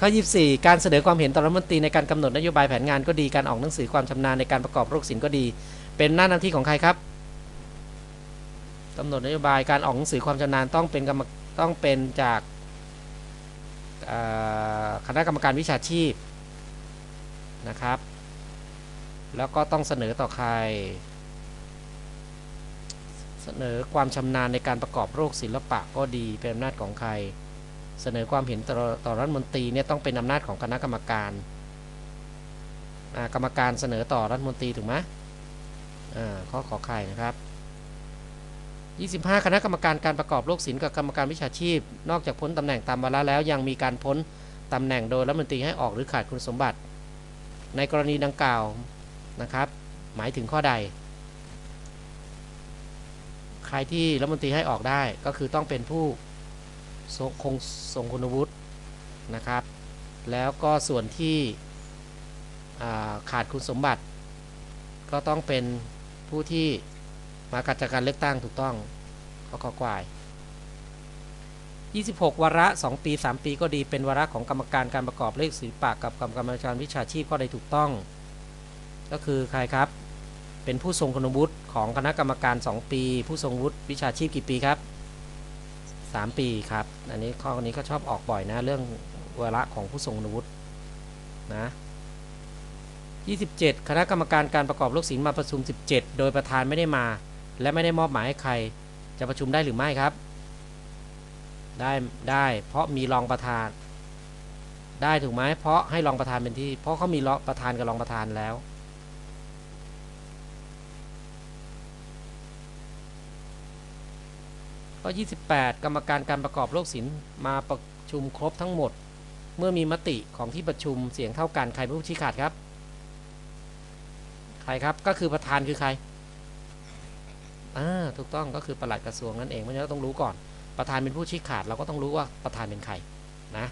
ข้อ 24 การเสนอความเห็นต่อรัฐมนตรีในการกำหนดนโยบายแผนงานก็ดีการออกหนังสือความชำนาญในการประกอบโรคศิลป์ก็ดี เป็นหน้าหน้าที่ของใครครับกำหนดนโยบายการออกหนังสือความชำนาญต้องเป็นกรรมต้องเป็นจากคณะกรรมการวิชาชีพนะครับ แล้วก็ต้องเสนอต่อใคร เสนอความชำนาญในการประกอบโรคศิลปะก็ดีเป็นอำนาจของใคร เสนอความเห็นต่อตอรัฐมนตรีเนี่ยต้องเป็นอำนาจของคณะกรรมการกรรมการเสนอต่อรัฐมนตรีถูกไหมอ่าข้อขอไข่นะครับ 25 คณะกรรมการการประกอบโรคศิลป์กับกรรมการวิชาชีพ นอกจากพ้นตำแหน่งตามวาระแล้วยังมีการพ้นตำแหน่งโดยรัฐมนตรีให้ออกหรือขาดคุณสมบัติ ในกรณีดังกล่าวนะครับ หมายถึงข้อใด ใครที่รัฐมนตรีให้ออกได้ก็คือต้องเป็นผู้ คงทรงคุณวุฒินะครับ แล้วก็ส่วนที่าขาดคุณสมบัติ ก็ต้องเป็นผู้ที่มากัดจากการเลือกตั้งถูกต้องข้อขอควาย 26 วาระ 2 ปี 3 ปีก็ดีเป็นวาระของกรรมการการประกอบเลขศิลปะกับกรรมการวิชาชีพข้อใดถูกต้อง ก็คือใครครับเป็นผู้ทรงคุณวุฒิของคณะกรรมการ 2 ปี ผู้ทรงวุฒิวิชาชีพกี่ปีครับ 3 ปีครับ อันนี้ข้อนี้ก็ชอบออกบ่อยนะ เรื่องวาระของผู้ทรงคุณวุฒินะ27 คณะกรรมการการประกอบโรคศิลป์มาประชุม 17 โดยประธานไม่ได้มา และไม่ได้มอบหมายให้ใคร จะประชุมได้หรือไม่ครับ ได้ได้เพราะมีรองประธาน ได้ถูกไหมเพราะให้รองประธานเป็นที่ เพราะเขามีรองประธานกับรองประธานแล้ว ข้อ 28 กรรมการการประกอบโรคศิลป์มาประชุมครบทั้งหมด เมื่อมีมติของที่ประชุมเสียงเท่ากันใครเป็นผู้ชี้ขาดครับ ใครครับก็คือประธานคือใครอ่าถูกต้องก็คือประหลัดกระทรวงนั่นเองเพราะฉะนั้นเราต้องรู้ก่อน ประธานเป็นผู้ชี้ขาดเราก็ต้องรู้ว่าประธานเป็นใครนะ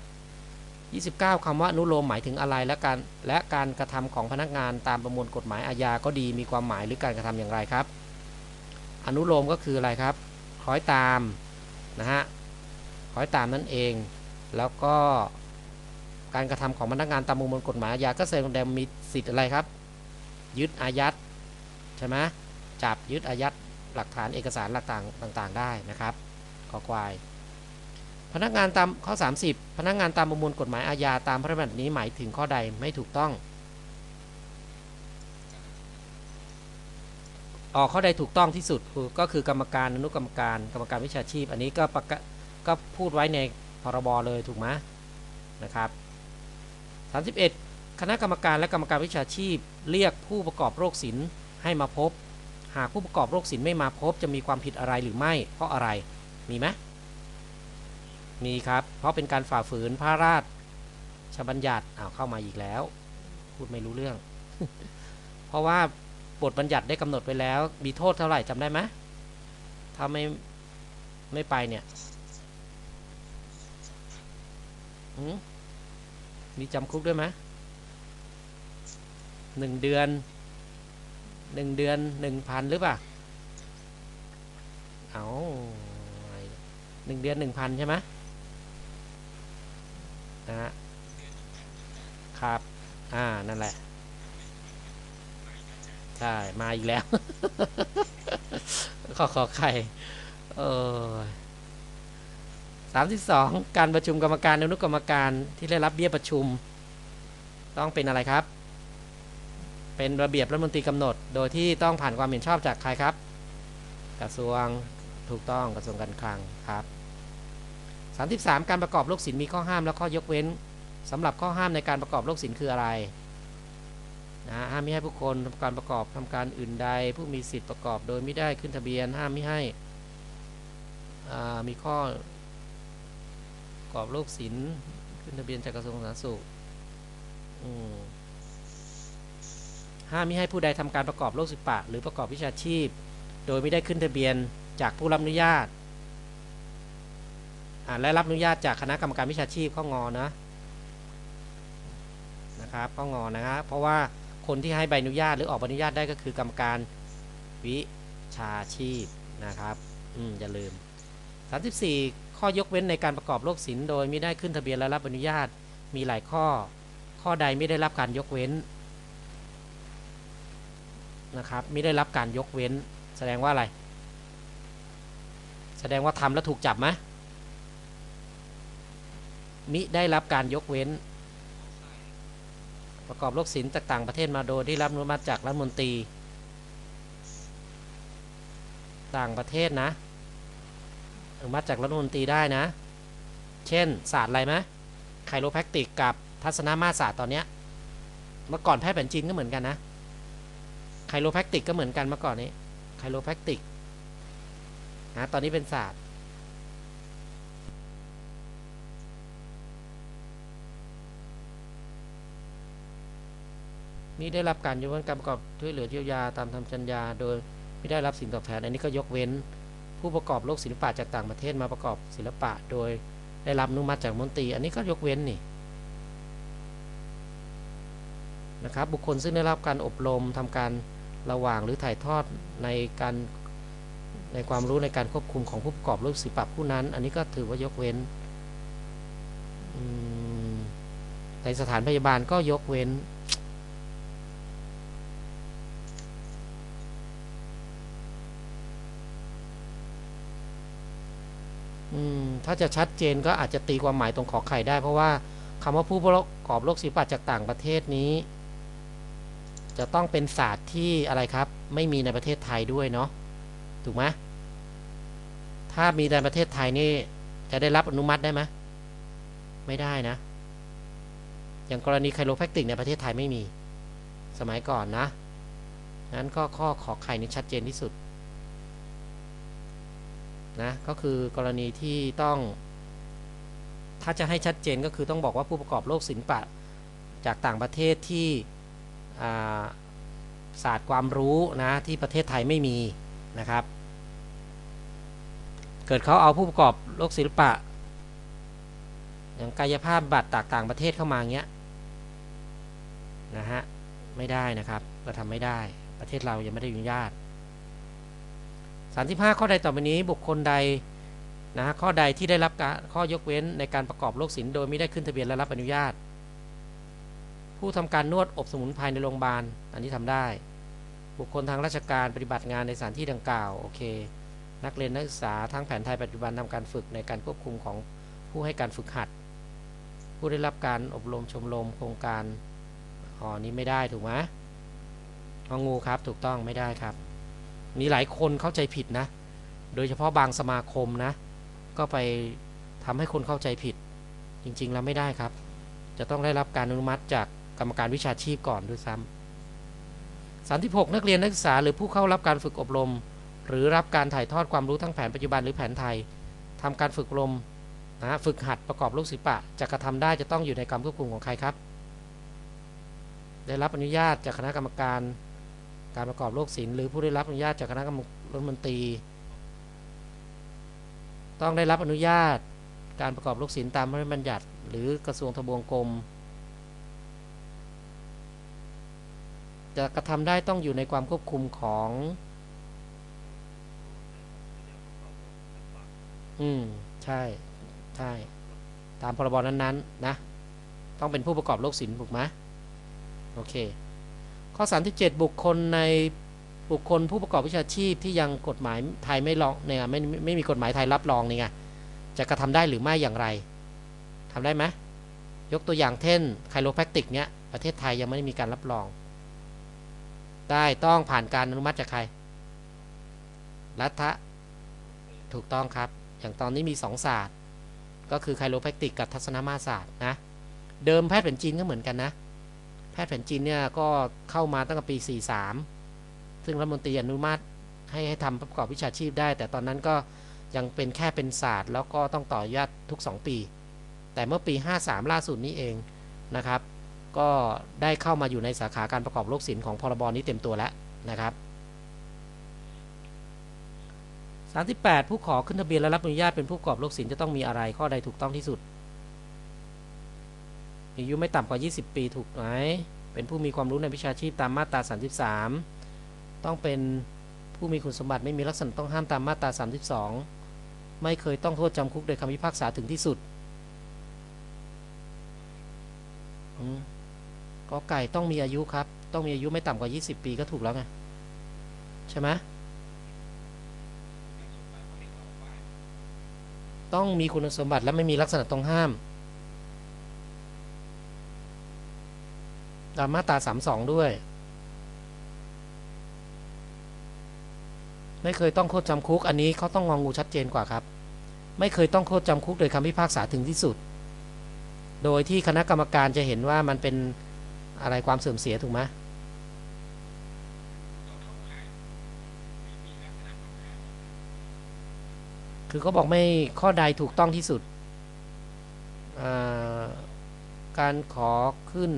29คำว่าอนุโลมหมายถึงอะไรและการและการกระทำของพนักงานตามประมวลกฎหมายอาญาก็ดีมีความหมายหรือการกระทำอย่างไรครับ อนุโลมก็คืออะไรครับ คล้อยตามนะฮะคล้อยตามนั่นเอง แล้วก็การกระทำของพนักงานตามประมวลกฎหมายอาญาก็แสดงมีสิทธิ์อะไรครับ ยึดอายัดใช่ไหมจับยึดอายัดหลักฐานเอกสารหลักต่างต่างๆ ได้นะครับขอควาย พนักงานตามข้อ 30 พนักงานตามประมวลกฎหมายอาญาตามพระบัญญัตินี้หมายถึงข้อใดไม่ถูกต้อง ออกข้อใดถูกต้องที่สุดก็คือกรรมการอนุกรรมการ กรรมการวิชาชีพ อันนี้ก็ประกก็พูดไว้ในพรบเลยถูกไหมนะครับ 31 คณะกรรมการและกรรมการวิชาชีพ เรียกผู้ประกอบโรคศิลป์ให้มาพบ หากผู้ประกอบโรคศิลป์ไม่มาพบจะมีความผิดอะไรหรือไม่ เพราะอะไรมีไหมมีครับ เพราะเป็นการฝ่าฝืนพระราชบัญญัติอ้าวเข้ามาอีกแล้ว พูดไม่รู้เรื่อง เพราะว่า บทบัญญัติได้กำหนดไว้แล้ว มีโทษเท่าไหร่จำได้ไหมถ้าไม่ไม่ไปเนี่ยมีจำคุกด้วยไหมหนึ่งเดือนหนึ่งเดือนหนึ่งพันหรือเปล่าเอาหนึ่งเดือนหนึ่งพันใช่ไหมนะฮะครับ อ่า นั่นแหละ ใช่ มาอีกแล้ว ขอขอไข่เออสามที่สองการประชุมกรรมการอนุกรรมการที่ได้รับเบี้ยประชุม ต้องเป็นอะไรครับ เป็นระเบียบรัฐมนตรีกำหนด โดยที่ต้องผ่านความเห็นชอบจากใครครับ กระทรวงถูกต้องกระทรวงการคลังครับ33 การประกอบโรคศิลป์มีข้อห้ามและข้อยกเว้นสำหรับข้อห้ามในการประกอบโรคศิลป์คืออะไร นะห้ามไม่ให้ผู้คนทำการประกอบทำการอื่นใด ผู้มีสิทธิ์ประกอบโดยไม่ได้ขึ้นทะเบียน ห้ามไม่ให้มีข้อประกอบโรคศิลขึ้นทะเบียนจากกระทรวงสาธารณสุขห้ามไม่ให้ผู้ใดทำการประกอบโรคศิลปะ หรือประกอบวิชาชีพ โดยไม่ได้ขึ้นทะเบียนจากผู้รับอนุญาตและรับอนุญาตจากคณะกรรมการวิชาชีพข้องอนะนะครับข้องอนะครับเพราะว่า คนที่ให้ใบอนุญาตหรือออกใบอนุญาตได้ก็คือกรรมการวิชาชีพนะครับอืมอย่าลืม 34 ข้อยกเว้นในการประกอบโรคศิลป์โดยไม่ได้ขึ้นทะเบียนและรับอนุญาตมีหลายข้อ ข้อใดไม่ได้รับการยกเว้นนะครับไม่ได้รับการยกเว้น แสดงว่าอะไร แสดงว่าทำแล้วถูกจับไหมมิได้รับการยกเว้น ประกอบโรคศิลป์จากต่างประเทศมาโดยได้รับอนุมัติจากรัฐมนตรี ต่างประเทศนะอนุมัติจากรัฐมนตรีได้นะ เช่นศาสตร์อะไรไหมไคโรแพคติกกับทัศนมาตรศาสตร์ตอนเนี้ยเมื่อก่อนแพทย์แผนจีนก็เหมือนกันนะไคโรแพคติกก็เหมือนกันเมื่อก่อนนี้ไคโรแพคติกนะตอนนี้เป็นศาสตร์ นี่ได้รับการยกเว้นการประกอบช่วยเหลือเยียวยาตามทำสัญญา โดยไม่ได้รับสิ่งตอบแทน อันนี้ก็ยกเว้น ผู้ประกอบโลกศิลปะจากต่างประเทศมาประกอบศิลปะ โดยได้รับอนุมัติจากมนตรี อันนี้ก็ยกเว้นนี่นะครับบุคคลซึ่งได้รับการอบรมทำการระหว่างหรือถ่ายทอดในการในความรู้ในการควบคุมของผู้ประกอบโลกศิลปะผู้นั้น อันนี้ก็ถือว่ายกเว้น ในสถานพยาบาลก็ยกเว้น อืม ถ้าจะชัดเจนก็อาจจะตีความหมายตรงขอไข่ได้ เพราะว่าคำว่าผู้ประกอบโลกศิลปะจากต่างประเทศนี้ จะต้องเป็นศาสตร์ที่อะไรครับ ไม่มีในประเทศไทยด้วยเนาะถูกไหมถ้ามีในประเทศไทยนี่จะได้รับอนุมัติได้ไหมไม่ได้นะ อย่างกรณีไคโรแพคติกในประเทศไทยไม่มี สมัยก่อนนะนั้นก็ข้อขอไข่นี่ชัดเจนที่สุด นะก็คือกรณีที่ต้อง ถ้าจะให้ชัดเจนก็คือต้องบอกว่าผู้ประกอบโลกศิลปะ จากต่างประเทศที่ศาสตร์ความรู้นะที่ประเทศไทยไม่มีนะครับ เกิดเขาเอาผู้ประกอบโลกศิลปะ อย่างกายภาพบัตรจากต่างประเทศเข้ามาเงี้ยนะฮะไม่ได้นะครับเราทำไม่ได้ประเทศเรายังไม่ได้อนุญาต 35 ข้อใดต่อไปนี้บุคคลใดนะข้อใดที่ได้รับการข้อยกเว้นในการประกอบโรคศิลป์โดยไม่ได้ขึ้นทะเบียนและรับอนุญาต ผู้ทำการนวดอบสมุนไพรในโรงพยาบาลอันนี้ทำได้ บุคคลทางราชการปฏิบัติงานในสถานที่ดังกล่าวโอเค นักเรียนนักศึกษาทั้งแผนไทยปัจจุบันทำการฝึกในการควบคุมของผู้ให้การฝึกหัด ผู้ได้รับการอบรมชมรมโครงการอ๋อนี้ไม่ได้ถูกไหมงงูครับถูกต้องไม่ได้ครับ มีหลายคนเข้าใจผิดนะ โดยเฉพาะบางสมาคมนะ ก็ไปทำให้คนเข้าใจผิด จริงๆแล้วไม่ได้ครับ จะต้องได้รับการอนุมัติจากกรรมการวิชาชีพก่อนด้วยซ้ำสันติภกนักเรียนนักศึกษาหรือผู้เข้ารับการฝึกอบรม หรือรับการถ่ายทอดความรู้ทั้งแผนปัจจุบันหรือแผนไทยทำการฝึกอบรมนะฝึกหัดประกอบลูกศิลปะจะกระทำได้จะต้องอยู่ในการควบคุมของใครครับ ได้รับอนุญาตจากคณะกรรมการ การประกอบโลกศิลป์หรือผู้ได้รับอนุญาตจากคณะกรรมรัฐมนตรี ต้องได้รับอนุญาตการประกอบโลกศิลป์ตามพระราชบัญญัติ หรือกระทรวงทบวงกรมจะกระทำได้ต้องอยู่ในความควบคุมของ อืม ใช่ ใช่ ตามพรบนั้นๆนนนะต้องเป็นผู้ประกอบโลกศิลป์ถูกไหมโอเค ข้อ 37 บุคคลในบุคคลผู้ประกอบวิชาชีพที่ยังกฎหมายไทยไม่รองเนี่ยไม่ไม่มีกฎหมายไทยรับรองนี่ไงจะกระทำได้หรือไม่อย่างไรทำได้ไหมยกตัวอย่างเช่นไคลโรแพคติกเนี้ยประเทศไทยยังไม่ได้มีการรับรอง ได้ต้องผ่านการอนุมัติจากใคร รัฐะถูกต้องครับ อย่างตอนนี้มีสองศาสตร์ ก็คือไคลโรแพคติกกับทัศนมาศาสตร์นะ เดิมแพทย์แผนจีนก็เหมือนกันนะ แพทย์แผนจีนเนี่ยก็เข้ามาตั้งแต่ปี 43 ซึ่งรัฐมนตรีอนุมัติให้ให้ทำประกอบวิชาชีพได้ แต่ตอนนั้นก็ยังเป็นแค่เป็นศาสตร์ แล้วก็ต้องต่อยอดทุก 2 ปี แต่เมื่อปี 53 ล่าสุดนี้เองนะครับ ก็ได้เข้ามาอยู่ในสาขาการประกอบโรคศิลป์ของพรบนี้เต็มตัวแล้วนะครับ38 ผู้ขอขึ้นทะเบียนและรับอนุญาตเป็นผู้ประกอบโรคศิลป์จะต้องมีอะไรข้อใดถูกต้องที่สุด อายุไม่ต่ำกว่า 20 ปีถูกไหมเป็นผู้มีความรู้ในวิชาชีพตามมาตรา 33 ต้องเป็นผู้มีคุณสมบัติไม่มีลักษณะต้องห้ามตามมาตรา 32 ไม่เคยต้องโทษจำคุกโดยคำพิพากษาถึงที่สุดกอไก่ต้องมีอายุครับ ต้องมีอายุไม่ต่ำกว่า 20 ปีก็ถูกแล้วไงใช่ไหมต้องมีคุณสมบัติและไม่มีลักษณะต้องห้าม ตามมาตรา32ด้วย ไม่เคยต้องโทษจำคุก อันนี้เขาต้องงองูชัดเจนกว่าครับ ไม่เคยต้องโทษจำคุกโดยคำพิพากษาถึงที่สุด โดยที่คณะกรรมการจะเห็นว่ามันเป็นอะไรความเสื่อมเสียถูกไหมคือเขาบอกไม่ข้อใดถูกต้องที่สุด การขอขึ้น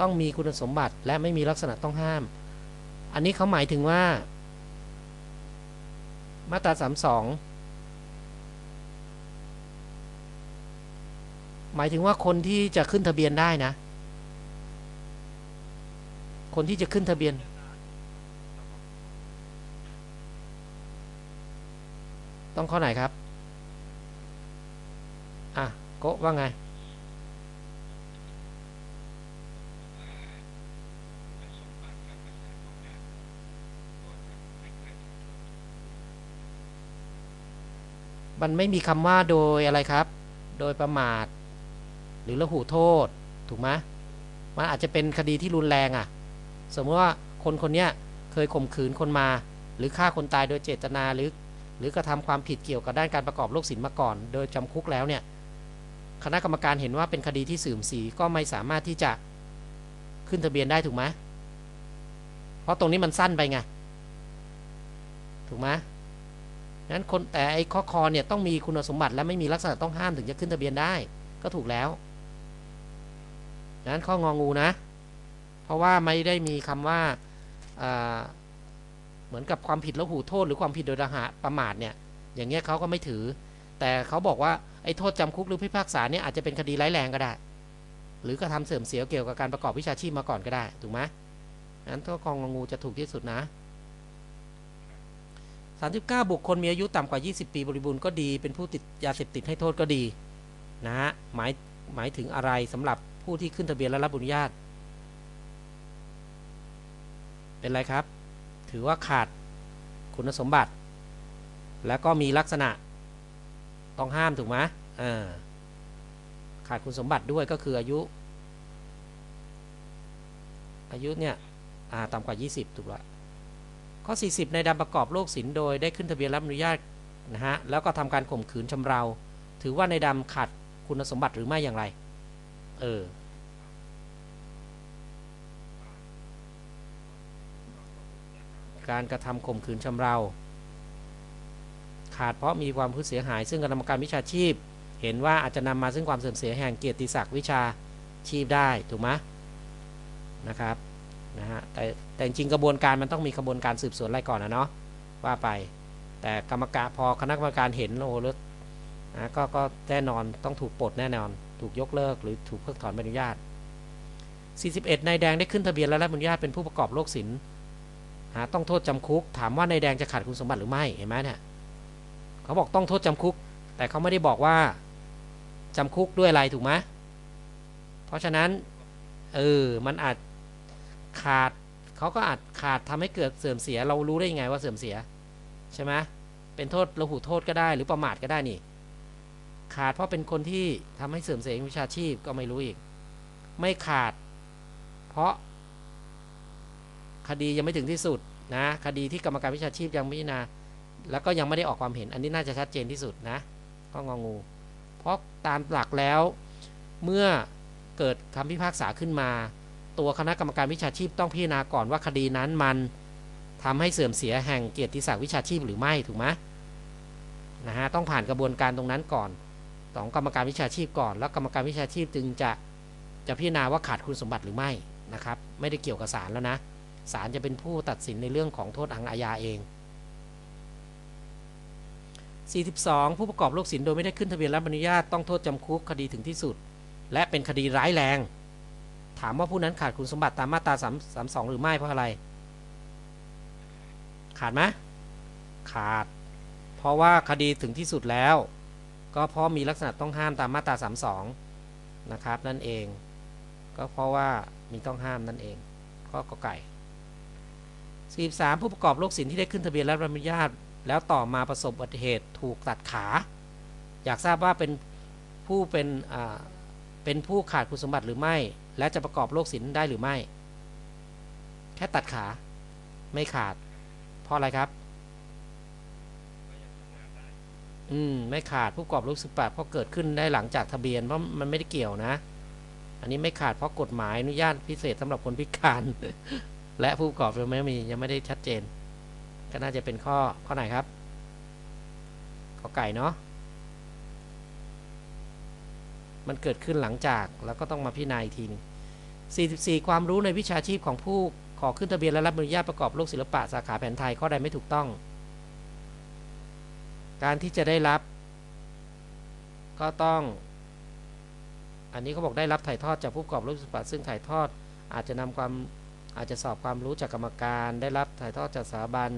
ต้องมีคุณสมบัติและไม่มีลักษณะต้องห้าม อันนี้เขาหมายถึงว่า มาตรา 32 หมายถึงว่าคนที่จะขึ้นทะเบียนได้นะ คนที่จะขึ้นทะเบียนต้องข้อไหนครับ อะโกะว่าไง มันไม่มีคำว่าโดยอะไรครับ โดยประมาท หรือละหูโทษ ถูกไหมมันอาจจะเป็นคดีที่รุนแรงอะ่ะ สมมติว่าคนคนเนี้ยเคยข่มขืนคนมา หรือฆ่าคนตายโดยเจตนาหรือหรือกระทำความผิดเกี่ยวกับด้านการประกอบโรคศิลมาก่อน โดยจำคุกแล้วเนี่ย คณะกรรมการเห็นว่าเป็นคดีที่สื่อมสีก็ไม่สามารถที่จะขึ้นทะเบียนได้ถูกไหมเพราะตรงนี้มันสั้นไปไง ถูกไหม นั้นคนแต่ไอ้ข้อคอเนี่ยต้องมีคุณสมบัติและไม่มีลักษณะต้องห้ามถึงจะขึ้นทะเบียนได้ ก็ถูกแล้วนั้นข้ององูนะ เพราะว่าไม่ได้มีคำว่าเหมือนกับความผิดแล้วหูโทษ หรือความผิดโดยดหะประมาทเนี่ย อย่างเงี้ยเขาก็ไม่ถือ แต่เขาบอกว่าไอ้โทษจำคุกหรือพิพากษาเนี่ยอาจจะเป็นคดีร้ายแรงก็ได้ หรือกระทำเสื่อมเสียเกี่ยวกับการประกอบวิชาชีพมาก่อนก็ได้ ถูกไหมนั้นข้อกองงูจะถูกที่สุดนะ 39 บุคคลมีอายุต่ำกว่า 20 ปีบริบูรณ์ก็ดี เป็นผู้ติดยาเสพติดให้โทษก็ดีนะฮะหมายหมายถึงอะไรสำหรับผู้ที่ขึ้นทะเบียนและรับอนุญาต เป็นไรครับ ถือว่าขาดคุณสมบัติ แล้วก็มีลักษณะต้องห้ามถูกไหมอ่าขาดคุณสมบัติด้วยก็คืออายุ อายุเนี่ยต่ำกว่า 20 ถูกละ ข้อ 40 ในดำประกอบโรคศิลโดยได้ขึ้นทะเบียนรับอนุญาตนะฮะแล้วก็ทำการข่มขืนชำเรา ถือว่าในดำขาดคุณสมบัติหรือไม่อย่างไร เออการกระทำข่มขืนชำเรา ขาดเพราะมีความผู้เสียหาย ซึ่งกรรมการวิชาชีพ เห็นว่าอาจจะนำมาซึ่งความเสื่อมเสียแห่งเกียรติศักดิ์วิชาชีพได้ถูกไหมนะครับนะฮะแต่ แต่จริงกระบวนการมันต้องมีกระบวนการสืบสวนอะไรก่อนนะเนาะว่าไป แต่กรรมการพอคณะกรรมการเห็นโอ้แล้วนะก็ก็แน่นอนต้องถูกปลดแน่นอน ถูกยกเลิกหรือถูกเพิกถอนใบอนุญาต 41นายแดงได้ขึ้นทะเบียนและรับอนุญาตเป็นผู้ประกอบโรคศิลป์ต้องโทษจำคุก ถามว่านายแดงจะขาดคุณสมบัติหรือไม่เห็นไหมเนี่ยเขาบอกต้องโทษจำคุก แต่เขาไม่ได้บอกว่าจำคุกด้วยอะไรถูกไหมเพราะฉะนั้นเออมันอาจขาด เขาก็อาจขาดทำให้เกิดเสื่อมเสีย เรารู้ได้ยังไงว่าเสื่อมเสียใช่ไหมเป็นโทษระหูโทษก็ได้หรือประมาทก็ได้นี่ ขาดเพราะเป็นคนที่ทำให้เสื่อมเสียวิชาชีพก็ไม่รู้อีก ไม่ขาด เพราะ คดียังไม่ถึงที่สุดนะคดีที่กรรมการวิชาชีพยังไม่นาแล้วก็ยังไม่ได้ออกความเห็น อันนี้น่าจะชัดเจนที่สุดนะก็งองู เพราะตามหลักแล้ว เมื่อเกิดคำพิพากษาขึ้นมา ตัวคณะกรรมการวิชาชีพต้องพิจารณาก่อนว่าคดีนั้นมันทำให้เสื่อมเสียแห่งเกียรติศักดิ์วิชาชีพหรือไม่ถูกไหมนะฮะต้องผ่านกระบวนการตรงนั้นก่อนสองกรรมการวิชาชีพก่อน แล้วกรรมการวิชาชีพจึงจะจะพิจารณาว่าขาดคุณสมบัติหรือไม่นะครับ ไม่ได้เกี่ยวกับศาลแล้วนะศาลจะเป็นผู้ตัดสินในเรื่องของโทษทางอาญาเอง 42 ผู้ประกอบโรคศิลป์โดยไม่ได้ขึ้นทะเบียนรับอนุญาตต้องโทษจำคุกคดีถึงที่สุด และเป็นคดีร้ายแรง ถามว่าผู้นั้นขาดคุณสมบัติตามมาตรา3 3 2 หรือไม่เพราะอะไร ขาดไหมขาด เพราะว่าคดีถึงที่สุดแล้ว ก็เพราะมีลักษณะต้องห้ามตามมาตรา32 นะครับนั่นเอง ก็เพราะว่ามีต้องห้ามนั่นเองข้อกไก่43 ผู้ประกอบโรคสินที่ได้ขึ้นทะเบียนและรับอนุญาต แล้วต่อมาประสบอุบัติเหตุถูกตัดขา อยากทราบว่าเป็นผู้เป็นเป็นผู้ขาดคุณสมบัติหรือไม่ และจะประกอบโรคสินได้หรือไม่ แค่ตัดขาไม่ขาด เพราะอะไรครับ อืม ไม่ขาดผู้ประกอบโรคสิบแปดเพราะเกิดขึ้นได้หลังจากทะเบียนเพราะมันไม่ได้เกี่ยวนะ อันนี้ไม่ขาดเพราะกฎหมายอนุญาตพิเศษสำหรับคนพิการ และผู้ประกอบยังไม่มียังไม่ได้ชัดเจน ก็น่าจะเป็นข้อข้อไหนครับข้อไก่เนาะ มันเกิดขึ้นหลังจากแล้วก็ต้องมาพิจารณาอีกทีนึง44 ความรู้ในวิชาชีพของผู้ขอขึ้นทะเบียนและรับอนุญาตประกอบโรคศิลปะสาขาแผนไทยข้อใดไม่ถูกต้อง การที่จะได้รับ ก็ต้อง อันนี้เขาบอกได้รับถ่ายทอดจากผู้ประกอบโรคศิลปะซึ่งถ่ายทอดอาจจะนำความอาจจะสอบความรู้จากกรรมการ ได้รับถ่ายทอดจากสถาบัน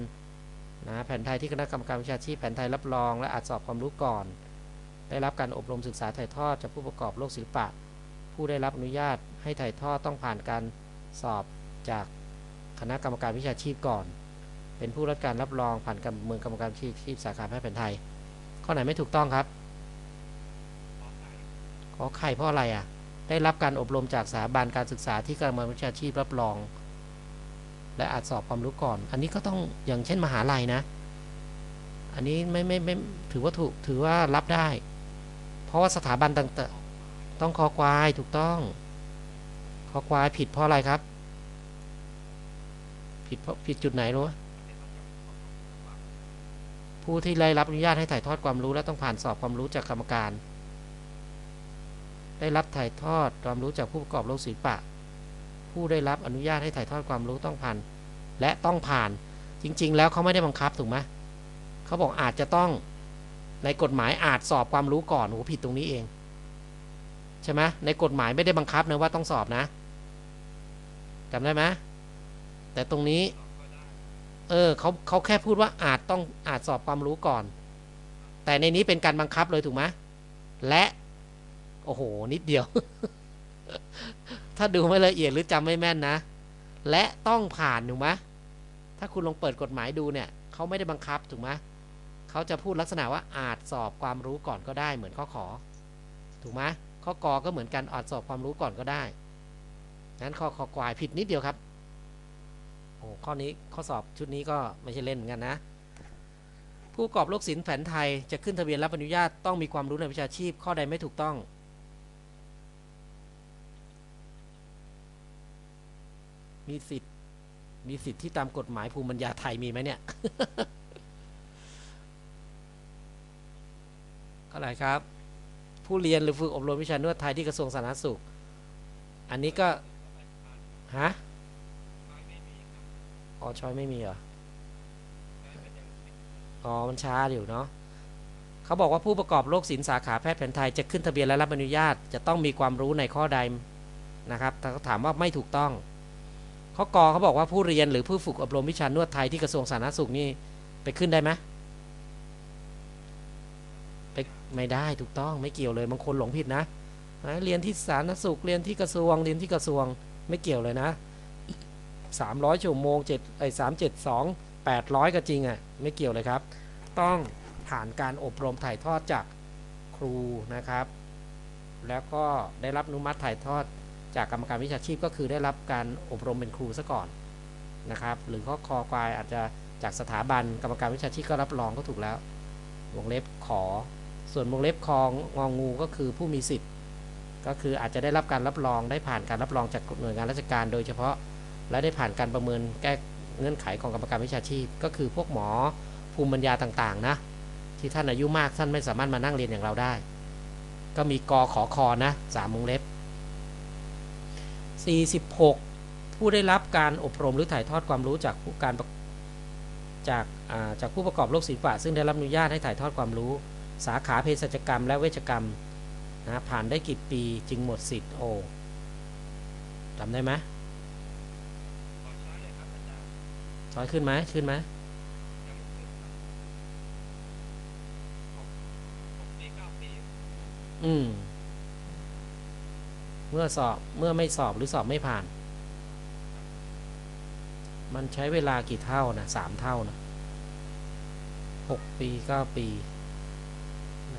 นะแผนไทยที่คณะกรรมการวิชาชีพแผนไทยรับรอง และอาจสอบความรู้ก่อน ได้รับการอบรมศึกษาถ่ายทอดจากผู้ประกอบโรคศิลปะ ผู้ได้รับอนุญาตให้ถ่ายทอดต้องผ่านการสอบจากคณะกรรมการวิชาชีพก่อน เป็นผู้รับการรับรองผ่านการระเมืองกรรมการวิชาชีพสาขาแพทย์แผนไทย ข้อไหนไม่ถูกต้องครับ ขอไข่เพราะอะไรอะ ได้รับการอบรมจากสถาบันการศึกษาที่กรรมการวิชาชีพรับรอง และอาจสอบความรู้ก่อน อันนี้ก็ต้องอย่างเช่นมหาลัยนะ อันนี้ไม่ไม่ไม่ถือว่าถูกถือว่ารับได้ เพราะว่าสถาบันต่างๆต้องคอควายถูกต้องคอควายผิดเพราะอะไรครับ ผิดเพราะผิดจุดไหนรู้ผู้ที่ได้รับอนุญาตให้ถ่ายทอดความรู้ และต้องผ่านสอบความรู้จากกรรมการ ได้รับถ่ายทอดความรู้จากผู้ประกอบโรคศิลปะ ผู้ได้รับอนุญาตให้ถ่ายทอดความรู้ต้องผ่าน และต้องผ่านจริง ๆ แล้วเขาไม่ได้บังคับถูกไหมเขาบอกอาจจะต้อง ในกฎหมายอาจสอบความรู้ก่อนโหผิดตรงนี้เอง ใช่ไหมในกฎหมายไม่ได้บังคับนะว่าต้องสอบนะจำได้ไหมแต่ตรงนี้ เออเขาเขาแค่พูดว่าอาจต้องอาจสอบความรู้ก่อน แต่ในนี้เป็นการบังคับเลยถูกไหมและโอ้โห นิดเดียว ถ้าดูไม่ละเอียดหรือจำไม่แม่นนะ และต้องผ่านถูกไหมถ้าคุณลองเปิดกฎหมายดูเนี่ยเขาไม่ได้บังคับถูกไหม เขาจะพูดลักษณะว่าอาจสอบความรู้ก่อนก็ได้ เหมือนข้อขอ ถูกไหมข้อกอก็เหมือนกันอาจสอบความรู้ก่อนก็ได้งั้นข้อคอควายผิดนิดเดียวครับโอ้ข้อนี้ข้อสอบชุดนี้ก็ไม่ใช่เล่นเหมือนกันนะ ผู้ประกอบโรคศิลป์แผนไทยจะขึ้นทะเบียนรับอนุญาตต้องมีความรู้ในวิชาชีพ ข้อใดไม่ถูกต้องมีสิทธิ์มีสิทธิ์ที่ตามกฎหมายภูมิปัญญาไทยมีไหมเนี่ย เท่าไหร่ครับ ผู้เรียนหรือฝึกอบรมวิชานวดไทยที่กระทรวงสาธารณสุข อันนี้ก็ฮะอ๋อชอยไม่มีเหรออ๋อมันช้าอยู่เนาะเขาบอกว่าผู้ประกอบโรคศิลป์สาขาแพทย์แผนไทยจะขึ้นทะเบียนและรับอนุญาต จะต้องมีความรู้ในข้อใดนะครับแต่เขาถามว่าไม่ถูกต้องข้อกอเขาบอกว่าผู้เรียนหรือผู้ฝึกอบรมวิชานวดไทยที่กระทรวงสาธารณสุขนี่ไปขึ้นได้ไหม ไม่ได้ถูกต้องไม่เกี่ยวเลยบางคนหลงผิดนะเรียนที่สาธารณสุขเรียนที่กระทรวงเรียนที่กระทรวงไม่เกี่ยวเลยนะสามร้อยชั่วโมงเจ็ดไอ้สามเจ็ดสองแปดร้อยก็จริงอะ่ะไม่เกี่ยวเลยครับ ต้องผ่านการอบรมถ่ายทอดจากครูนะครับ แล้วก็ได้รับอนุมัติถ่ายทอดจากกรรมการวิชาชีพก็คือได้รับการอบรมเป็นครูซะก่อนนะครับ หรือข้อคอควายอาจจะจากสถาบันกรรมการวิชาชีพก็รับรองก็ถูกแล้ววงเล็บขอ ส่วนวงเล็บคองงองูก็คือผู้มีสิทธิ์ ก็คืออาจจะได้รับการรับรองได้ผ่านการรับรองจากหน่วยงานราชการโดยเฉพาะ และได้ผ่านการประเมินแก้เงื่อนไขของกรรมการวิชาชีพ ก็คือพวกหมอภูมิปัญญาต่างๆนะที่ท่านอายุมากท่านไม่สามารถมานั่งเรียนอย่างเราได้ ก็มีกอขอคอนะสามวงเล็บ 46 ผู้ได้รับการอบรมหรือถ่ายทอดความรู้จากผู้การประจากอ่าจากผู้ประกอบโรคศิลปะซึ่งได้รับอนุญาตให้ถ่ายทอดความรู้ สาขาเภสัชกรรมและเวชกรรมนะผ่านได้กี่ปีจึงหมดสิทธิ์โอจำได้ไหมช้อยขึ้นไหมขึ้นไหมอืม เมื่อสอบเมื่อไม่สอบหรือสอบไม่ผ่าน มันใช้เวลากี่เท่านะสามเท่านะหกปีเก้าปี